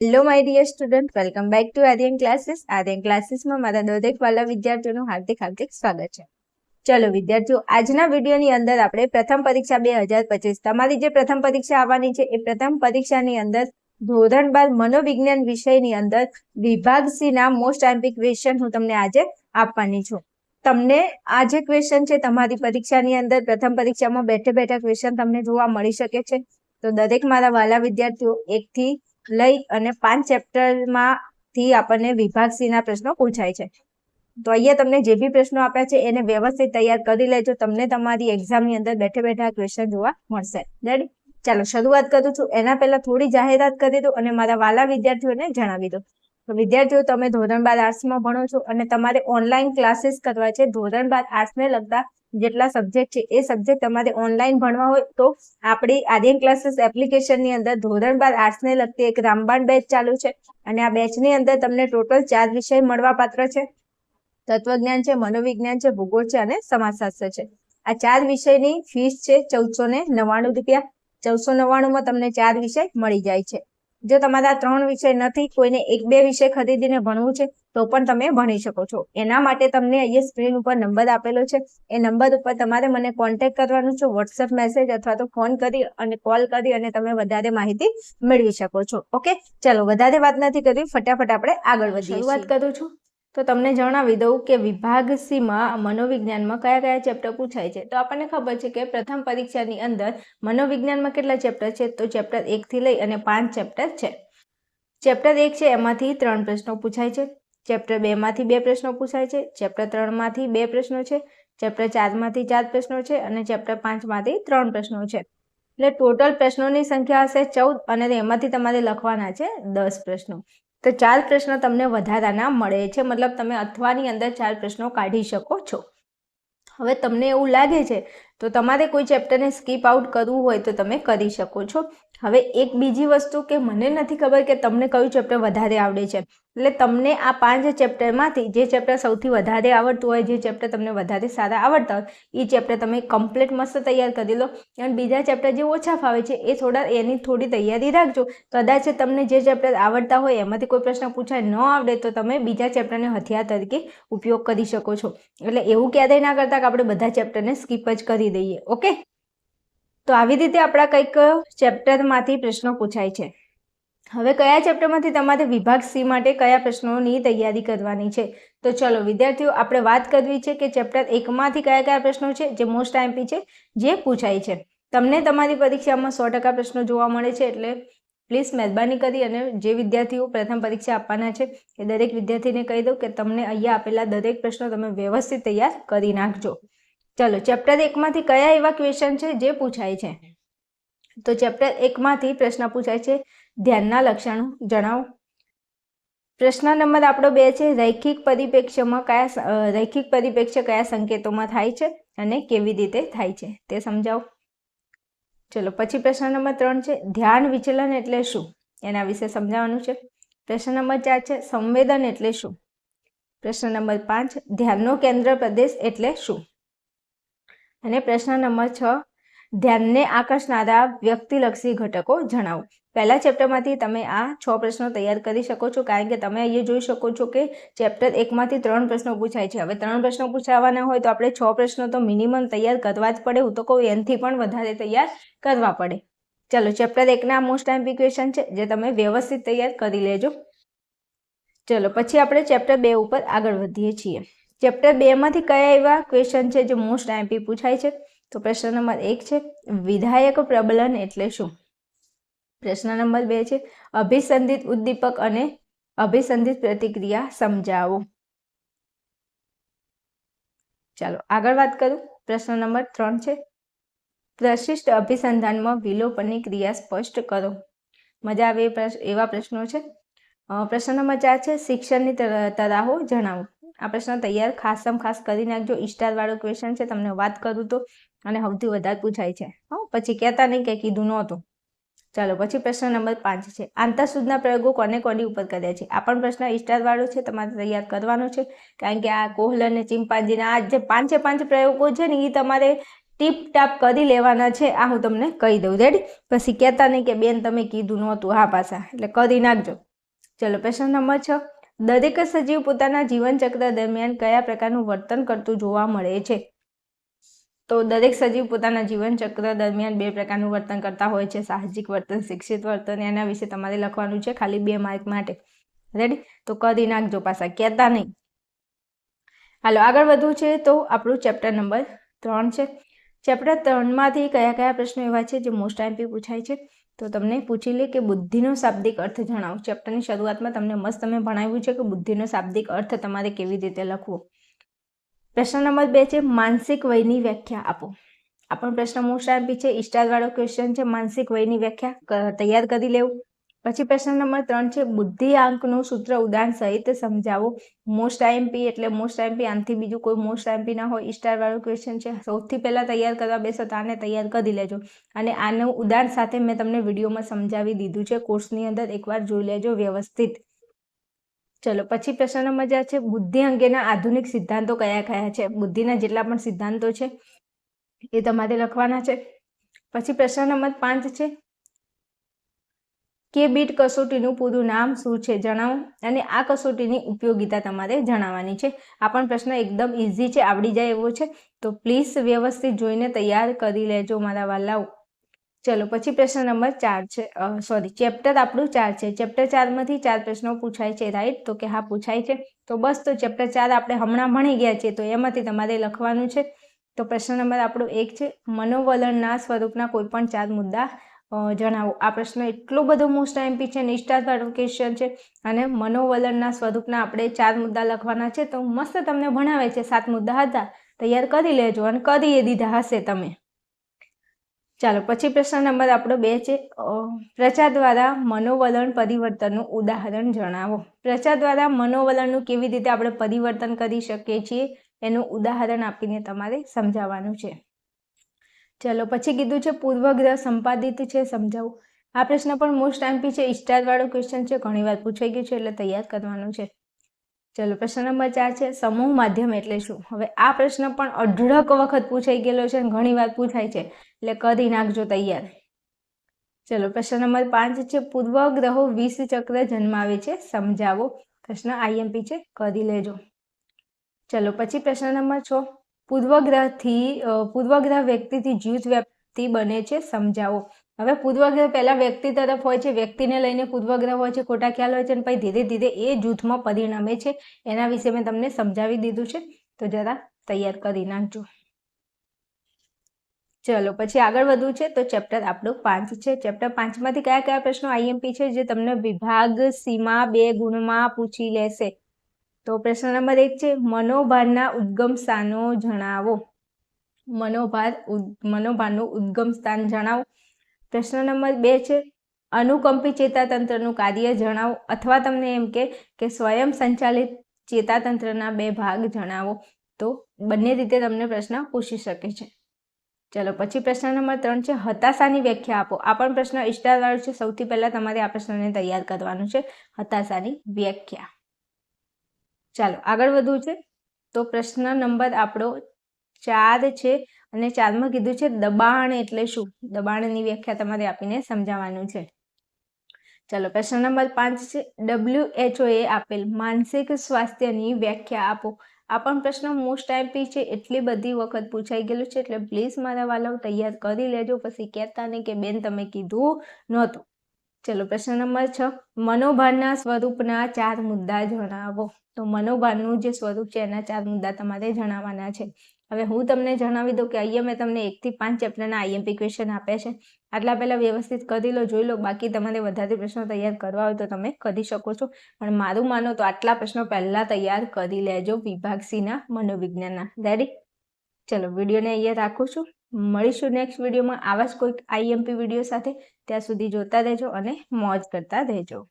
Hello my dear student welcome back to Aryan classes Aryan ક્લાસીસમાં મારા દરેક વાલા વિદ્યાર્થીઓનું હાર્દિક હાર્દિક સ્વાગત છે. ચલો, વિદ્યાર્થીઓ, આજના વિડીયોની અંદર આપણે પ્રથમ પરીક્ષા બે હજાર પચીસ. તમારી જે પ્રથમ પરીક્ષા આવવાની છે, એ પ્રથમ પરીક્ષાની અંદર ધોરણ બાર મનોવિજ્ઞાન વિષયની અંદર વિભાગ ના મોસ્ટ આઈમ્પી ક્વેશ્ચન હું તમને આજે આપવાની છું. તમને આ જે ક્વેશ્ચન છે, તમારી પરીક્ષાની અંદર પ્રથમ પરીક્ષામાં બેઠે બેઠા ક્વેશ્ચન તમને જોવા મળી શકે છે. તો દરેક મારા વાલા વિદ્યાર્થીઓ એકથી લઈ અને પાંચ ચેપ્ટરમાં થી આપણને વિભાગ સી પ્રશ્નો પૂછાય છે. તો અહીંયા તમને જે બી પ્રશ્નો આપ્યા છે એને વ્યવસ્થિત તૈયાર કરી લેજો. તમને તમારી એક્ઝામની અંદર બેઠે બેઠા ક્વેશ્ચન જોવા મળશે. રેડી ચાલો, શરૂઆત કરું છું. એના પહેલા થોડી જાહેરાત કરી દઉં અને મારા વાલા વિદ્યાર્થીઓને જણાવી દઉં. વિદ્યાર્થીઓ, તમે ધોરણ બાર આર્ટ્સમાં ભણો છો અને તમારે ઓનલાઈન ક્લાસીસ કરવા છે. ધોરણ બાર આર્ટ્સને લગતા જેટલા સબ્જેક્ટ છે, એ સબ્જેક્ટ તમારે ઓનલાઈન ભણવા હોય તો આપણી આર્યન ક્લાસીસ એપ્લિકેશનની અંદર ધોરણ બાર આર્ટ્સને લગતી એક રામબાણ બેચ ચાલુ છે અને આ બેચની અંદર તમને ટોટલ ચાર વિષય મળવાપાત્ર છે. તત્વજ્ઞાન છે, મનોવિજ્ઞાન છે, ભૂગોળ છે અને સમાજશાસ્ત્ર છે. આ ચાર વિષયની ફીસ છે ચૌદસો ને રૂપિયા. ચૌદસો નવ્વાણુંમાં તમને ચાર વિષય મળી જાય છે. જો તમારા ત્રણ વિષય નથી કોઈને એક બે વિષય ખરીદીને ભણવું છે તો પણ તમે ભણી શકો છો. એના માટે તમને અહીંયા સ્ક્રીન ઉપર નંબર આપેલો છે. એ નંબર ઉપર તમારે મને કોન્ટેક્ટ કરવાનું છે વોટ્સએપ મેસેજ અથવા તો ફોન કરી અને કોલ કરી અને તમે વધારે માહિતી મેળવી શકો છો. ઓકે ચલો વધારે વાત નથી કરવી ફટાફટ આપણે આગળ વધીએ વાત કરું છું. તો તમને જણાવી દઉં કે વિભાગ સીમાં મનોવિજ્ઞાનમાં કયા કયા ચેપ્ટર પૂછાય છે? તો આપણને ખબર છે કે પ્રથમ પરીક્ષાની અંદર મનોવિજ્ઞાનમાં કેટલા ચેપ્ટર છે? તો ચેપ્ટર એકથી લઈ અને પાંચ ચેપ્ટર છે. ચેપ્ટર એક છે એમાંથી ત્રણ પ્રશ્નો પૂછાય છે. ચેપ્ટર બેમાંથી બે પ્રશ્નો પૂછાય છે. ચેપ્ટર ત્રણમાંથી બે પ્રશ્નો છે. ચેપ્ટર ચારમાંથી ચાર પ્રશ્નો છે અને ચેપ્ટર પાંચમાંથી ત્રણ પ્રશ્નો છે. એટલે ટોટલ પ્રશ્નોની સંખ્યા હશે ચૌદ અને એમાંથી તમારે લખવાના છે દસ પ્રશ્નો. તો ચાર પ્રશ્નો તમને વધારાના મળે છે. મતલબ તમે અથવાની અંદર ચાર પ્રશ્નો કાઢી શકો છો. હવે તમને એવું લાગે છે, તો તમારે કોઈ ચેપ્ટરને સ્કીપ આઉટ કરવું હોય તો તમે કરી શકો છો. હવે એક બીજી વસ્તુ કે મને નથી ખબર કે તમને કયું ચેપ્ટર વધારે આવડે છે. એટલે તમને આ પાંચ ચેપ્ટરમાંથી જે ચેપ્ટર સૌથી વધારે આવડતું હોય, જે ચેપ્ટર તમને વધારે સારા આવડતા હોય એ ચેપ્ટર તમે કમ્પ્લીટ મસ્ત તૈયાર કરી લો. અને બીજા ચેપ્ટર જે ઓછા ફાવે છે, એ થોડા એની થોડી તૈયારી રાખજો. કદાચ તમને જે ચેપ્ટર આવડતા હોય, એમાંથી કોઈ પ્રશ્ન પૂછાય ન આવડે, તો તમે બીજા ચેપ્ટરને હથિયાર તરીકે ઉપયોગ કરી શકો છો. એટલે એવું ક્યારેય ના કરતા કે આપણે બધા ચેપ્ટરને સ્કીપ જ કરી દઈએ, ઓકે? તો આવી રીતે આપણા કંઈક ચેપ્ટરમાંથી પ્રશ્નો પૂછાય છે. હવે કયા ચેપ્ટરમાંથી તમારે વિભાગ સી માટે કયા પ્રશ્નોની તૈયારી કરવાની છે? તો ચલો, વિદ્યાર્થીઓ, આપણે વાત કરવી છે કે ચેપ્ટર એકમાંથી કયા કયા પ્રશ્નો છે, જે મોસ્ટ આઈમ્પી છે, જે પૂછાય છે. તમને તમારી પરીક્ષામાં સો ટકા પ્રશ્નો જોવા મળે છે, એટલે પ્લીઝ મહેરબાની કરી અને જે વિદ્યાર્થીઓ પ્રથમ પરીક્ષા આપવાના છે, એ દરેક વિદ્યાર્થીને કહી દઉં કે તમને અહીંયા આપેલા દરેક પ્રશ્નો તમે વ્યવસ્થિત તૈયાર કરી નાખજો. ચલો ચેપ્ટર એકમાંથી કયા એવા ક્વેશ્ચન છે, જે પૂછાય છે? તો ચેપ્ટર એકમાંથી પ્રશ્ન પૂછાય છે ધ્યાનના લક્ષણો જણાવો. પ્રશ્ન નંબર આપણો બે છે, રૈખિક પરિપ્રેક્ષ્યમાં કયા રૈખિક પરિપ્રેક્ષ્ય કયા સંકેતોમાં થાય છે અને કેવી રીતે થાય છે તે સમજાવો. ચલો, પછી પ્રશ્ન નંબર ત્રણ છે, ધ્યાન વિચલન એટલે શું? એના વિશે સમજાવવાનું છે. પ્રશ્ન નંબર ચાર છે, સંવેદન એટલે શું? પ્રશ્ન નંબર પાંચ, ધ્યાનનો કેન્દ્ર પ્રદેશ એટલે શું? અને પ્રશ્ન નંબર છ ધ્યાનને આકર્ષનારા વ્યક્તિલક્ષી ઘટકો જણાવો. પહેલા ચેપ્ટરમાંથી તમે આ છ પ્રશ્નો તૈયાર કરી શકો છો, કારણ કે તમે અહીંયા જોઈ શકો છો કે ચેપ્ટર એકમાંથી ત્રણ પ્રશ્નો પૂછાય છે. હવે ત્રણ પ્રશ્નો પૂછાવાના હોય તો આપણે છ પ્રશ્નો તો મિનિમમ તૈયાર કરવા જ પડે, હું તો કહું એનથી પણ વધારે તૈયાર કરવા પડે. ચલો, ચેપ્ટર એકના મોસ્ટ ટાઈમ ક્વેશ્ચન છે, જે તમે વ્યવસ્થિત તૈયાર કરી લેજો. ચલો, પછી આપણે ચેપ્ટર બે ઉપર આગળ વધીએ છીએ. ચેપ્ટર બેમાંથી કયા એવા ક્વેશ્ચન છે જે મોસ્ટ આઈમ્પી પૂછાય છે? તો પ્રશ્ન નંબર એક છે, વિધાયક પ્રબલન એટલે શું? પ્રશ્ન નંબર બે છે, અભિસંધિત ઉદ્દીપક અને અભિસંધિત પ્રતિક્રિયા સમજાવો. ચાલો, આગળ વાત કરું. પ્રશ્ન નંબર ત્રણ છે, પ્રશિષ્ટ અભિસંધાનમાં વિલોપનની ક્રિયા સ્પષ્ટ કરો. મજા આવે એવા પ્રશ્નો છે. પ્રશ્ન નંબર ચાર છે, શિક્ષણની તરાહો જણાવો. આ પ્રશ્ન તૈયાર ખાસમ ખાસ કરી નાખજો. વાળો ક્વેશ્ચન છે, તમને વાત કરું તો અને સૌથી વધારે પૂછાય છે. હા, પછી કહેતા નહીં કે કીધું નહોતું. ચાલો, પછી પ્રશ્ન નંબર પાંચ છે. આંતરસૂદના પ્રયોગો કોને કોની ઉપર કર્યા છે? આ પણ પ્રશ્ન વાળો છે, તમારે તૈયાર કરવાનો છે. કારણ કે આ કોહલ અને ચિંપાંજીના આ જે પાંચે પાંચ પ્રયોગો છે ને એ તમારે ટીપ ટાપ કરી લેવાના છે. આ હું તમને કહી દઉં. રેડી પછી કહેતા નહીં કે, બેન, તમે કીધું નહોતું હા પાછા. એટલે કરી નાખજો. ચલો, પ્રશ્ન નંબર છ. દરેક સજીવ પોતાના જીવન ચક્ર દરમિયાન કયા પ્રકારનું વર્તન કરતું જોવા મળે છે? તો દરેક સજીવ પોતાના જીવન ચક્ર દરમિયાન બે પ્રકારનું વર્તન કરતા હોય છે. સાહજિક વર્તન, શિક્ષિત વર્તન, એના વિશે તમારે લખવાનું છે ખાલી બે માર્ક માટે. રેડી તો કરી નાખજો પાછા કહેતા નહીં. હાલો, આગળ વધવું છે તો આપણું ચેપ્ટર નંબર ત્રણ છે. ચેપ્ટર ત્રણમાંથી કયા કયા પ્રશ્નો એવા છે જે મોસ્ટ આઈમ્પી પૂછાય છે? તો તમને પૂછી લે કે બુદ્ધિનો શાબ્દિક અર્થ જણાવો. ચેપ્ટરની શરૂઆતમાં તમને મસ્ત તમે ભણાવ્યું છે કે બુદ્ધિનો શાબ્દિક અર્થ તમારે કેવી રીતે લખવો? પ્રશ્ન નંબર બે છે, માનસિક વયની વ્યાખ્યા આપો. આપણો પ્રશ્ન મોસ્ટ આઈમ્પી છે ઇસ્ટારવાળો ક્વેશ્ચન છે, માનસિક વયની વ્યાખ્યા તૈયાર કરી લેવું. પછી પ્રશ્ન નંબર ત્રણ છે, બુદ્ધિ આંકનું સૂત્ર ઉદાહરણ સહિત સમજાવો. મોસ્ટ આઈએમપી એટલે મોસ્ટ આઈએમપી આનાથી બીજું કોઈ મોસ્ટ આઈએમપી ના હોય સ્ટાર વાળું ક્વેશ્ચન છે, સૌથી પહેલાં તૈયાર કરવા બેસો તો આને તૈયાર કરી લેજો. અને આનું ઉદાહરણ સાથે મેં તમને વિડીયોમાં સમજાવી દીધું છે કોર્સની અંદર એકવાર જોઈ લેજો વ્યવસ્થિત. ચલો, પછી પ્રશ્ન ચાર છે, બુદ્ધિ અંગેના આધુનિક સિદ્ધાંતો કયા કયા છે? બુદ્ધિના જેટલા પણ સિદ્ધાંતો છે, એ તમારે લખવાના છે. પછી પ્રશ્ન નંબર પાંચ છે, કે બીટ કસોટીનું પૂરું નામ શું છે જણાવો? અને આ કસોટીની ઉપયોગિતા તમારે જણાવવાની છે. આ પણ પ્રશ્ન એકદમ ઇઝી છે, આવડી જાય એવો છે. તો પ્લીઝ વ્યવસ્થિત જોઈને તૈયાર કરી લેજો મારા વાલાઓ. ચલો, પછી પ્રશ્ન નંબર ચાર છે. સોરી ચેપ્ટર આપણું ચાર છે. ચેપ્ટર ચારમાંથી ચાર પ્રશ્નો પૂછાય છે રાઈટ તો કે હા, પૂછાય છે. તો બસ, તો ચેપ્ટર ચાર આપણે હમણાં ભણી ગયા છીએ, તો એમાંથી તમારે લખવાનું છે. તો પ્રશ્ન નંબર આપણો એક છે. મનોવલણના સ્વરૂપના કોઈ પણ ચાર મુદ્દા જણાવો. આ પ્રશ્ન એટલો બધો મોસ્ટ એમપી છે નિષ્ઠા ક્વેશ્ચન છે અને મનોવલણના સ્વરૂપના આપણે ચાર મુદ્દા લખવાના છે. તો મસ્ત તમને ભણાવે છે. સાત મુદ્દા હતા. તૈયાર કરી લેજો અને કરી દીધા હશે તમે. ચાલો, પછી પ્રશ્ન નંબર આપણો બે છે. પ્રચાર દ્વારા મનોવલણ પરિવર્તનનું ઉદાહરણ જણાવો. પ્રચાર દ્વારા મનોવલણનું કેવી રીતે આપણે પરિવર્તન કરી શકીએ છીએ, એનું ઉદાહરણ આપીને તમારે સમજાવવાનું છે. ચલો, પછી કીધું છે, પૂર્વગ્રહ સંપાદિત છે, સમજાવું. આ પ્રશ્ન પણ મોસ્ટ એમપી છે સ્ટાર વાળો ક્વેશ્ચન છે, ઘણી વાર પૂછાઈ ગયું છે, એટલે તૈયાર કરવાનું છે. ચલો, પ્રશ્ન નંબર ચાર છે, સમૂહ માધ્યમ એટલે શું? હવે આ પ્રશ્ન પણ અઢળક વખત પૂછાઈ ગયેલો છે ઘણી વાર પૂછાય છે. એટલે કરી નાખજો તૈયાર. ચલો, પ્રશ્ન નંબર પાંચ છે, પૂર્વગ્રહો વીસ ચક્ર જન્માવે છે, સમજાવો. પ્રશ્ન આઈએમપી છે કરી લેજો. ચલો, પછી પ્રશ્ન નંબર છ. પૂર્વગ્રહથી પૂર્વગ્રહ વ્યક્તિથી જૂથ વ્યક્તિ બને છે, સમજાવો. હવે પૂર્વગ્રહ પહેલાં વ્યક્તિ તરફ હોય છે, વ્યક્તિને લઈને પૂર્વગ્રહ હોય છે, ખોટા ખ્યાલ હોય છે અને પછી ધીરે ધીરે એ જૂથમાં પરિણમે છે. એના વિશે મેં તમને સમજાવી દીધું છે. તો જરા તૈયાર કરી નાખજો. ચલો, પછી આગળ વધવું છે તો ચેપ્ટર આપણું પાંચ છે. ચેપ્ટર પાંચમાંથી કયા કયા પ્રશ્નો આઈએમપી છે જે તમને વિભાગ, સીમા બે ગુણમાં પૂછી લેશે? તો પ્રશ્ન નંબર એક છે, મનોભારના ઉદ્ગમ સ્થાનો જણાવો. મનોભાર મનોભારનું ઉદ્ગમ સ્થાન જણાવો. પ્રશ્ન નંબર બે છે, અનુકંપી ચેતાતંત્રનું કાર્ય જણાવો. અથવા તમને એમ કે કે સ્વયં સંચાલિત ચેતાતંત્રના બે ભાગ જણાવો. તો બંને રીતે તમને પ્રશ્ન પૂછી શકે છે. ચલો, પછી પ્રશ્ન નંબર ત્રણ છે, હતાશાની વ્યાખ્યા આપો. આ પણ પ્રશ્ન ઇષ્ટાવાળો છે. સૌથી પહેલા તમારે આ પ્રશ્નને તૈયાર કરવાનું છે, હતાશાની વ્યાખ્યા. ચાલો, આગળ વધવું છે. તો પ્રશ્ન નંબર આપણો ચાર છે અને ચારમાં કીધું છે, દબાણ એટલે શું? દબાણની વ્યાખ્યા તમારે આપીને સમજાવવાનું છે. ચાલો, પ્રશ્ન નંબર પાંચ છે, ડબલ્યુ એ આપેલ માનસિક સ્વાસ્થ્યની વ્યાખ્યા આપો. આ પણ પ્રશ્ન મોસ્ટ આઈપી છે, એટલી બધી વખત પૂછાઈ ગયેલું છે, એટલે પ્લીઝ મારા વાલાઓ તૈયાર કરી લેજો. પછી કહેતા નહીં કે, બેન, તમે કીધું નહોતું. ચલો, પ્રશ્ન નંબર છ. મનોભારના સ્વરૂપના ચાર મુદ્દા જણાવો. તો મનોભારનું જે સ્વરૂપ છે, એના ચાર મુદ્દા તમારે જણાવવાના છે. હવે હું તમને જણાવી દઉં કે અહીંયા મેં તમને એકથી પાંચ ચેપ્ટરના આઈએમપી ક્વેશ્ચન આપ્યા છે. આટલા પહેલાં વ્યવસ્થિત કરી લો, જોઈ લો. બાકી તમારે વધારે પ્રશ્નો તૈયાર કરવા હોય તો તમે કરી શકો છો. પણ મારું માનો તો આટલા પ્રશ્નો પહેલાં તૈયાર કરી લેજો વિભાગ સીના મનોવિજ્ઞાનના. રેડી ચલો, વિડીયોને અહીંયા રાખું છું. મળીશું નેક્સ્ટ વિડીયોમાં આવા જ કોઈક આઈએમપી વીડિયો સાથે. ત્યાં સુધી જોતા રહેજો અને મોજ કરતા રહેજો.